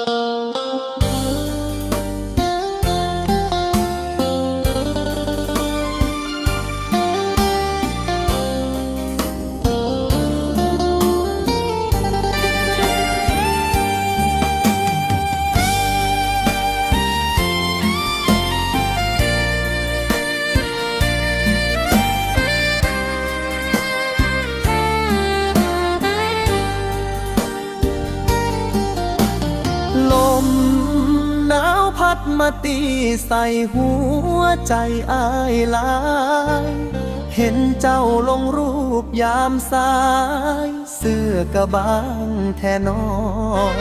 ล หนาวพัดมาตีใส่หัวใจอายลาย เห็นเจ้าลงรูปยามสาย เสื้อกะบางแทนอน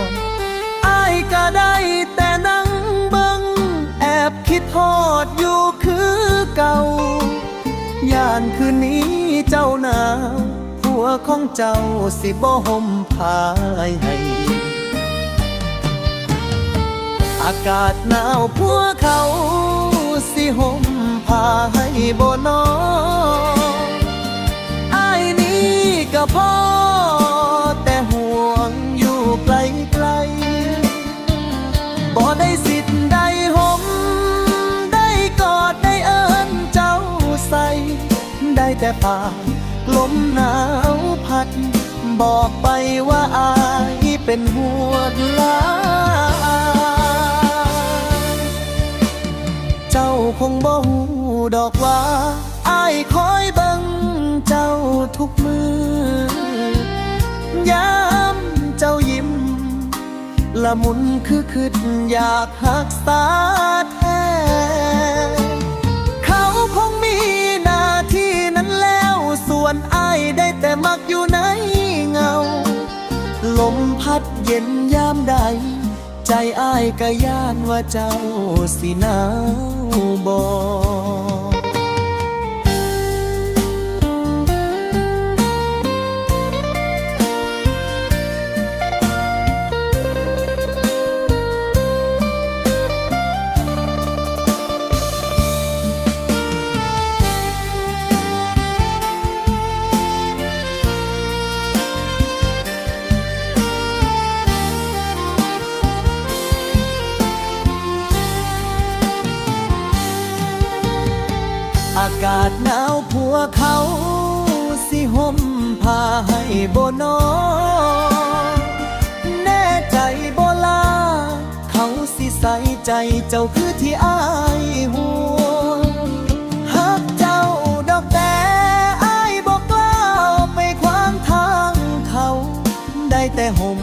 อายก็ได้แต่นั่งเบิงแอบคิดทอดอยู่คือเก่า ย่านคืนนี้เจ้าหนาวผัวของเจ้าสิบ่ห่มพายให้ อากาศหนาวพัวเขาสิห่มผ้าให้บนออายนี่ก็พอแต่ห่วงอยู่ไกลไกลบ่ได้สิทธิ์ได้ห่มได้กอดได้เอิ้นเจ้าใส่ได้แต่ปากลมหนาวพัด บอกไปว่าอายเป็นห่วงหลา คงบ่หูดอกว่าอายคอยบังเจ้าทุกมือยามเจ้ายิ้ม ละมุนคือคืดอยากหักษาแท้เขาคงมีหน้าที่นั้นแล้วส่วนอายได้แต่มักอยู่ในเงา ลมพัดเย็นยามใด ใจอ้ายก็ย่านว่าเจ้าสิหนาวบอกากาศหนาวผัวเขาสิห่มผ้าให้บ่นอแน่ใจบลา เขาสิใส่ใจเจ้าคือที่อายห่วงหักเจ้าดอกแต่อายบอกกล้าไปขวางทางเขา ได้แต่ห่ม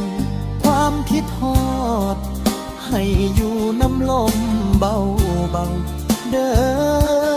ความคิดฮอด ให้อยู่น้ำลมเบาเบาเด้อ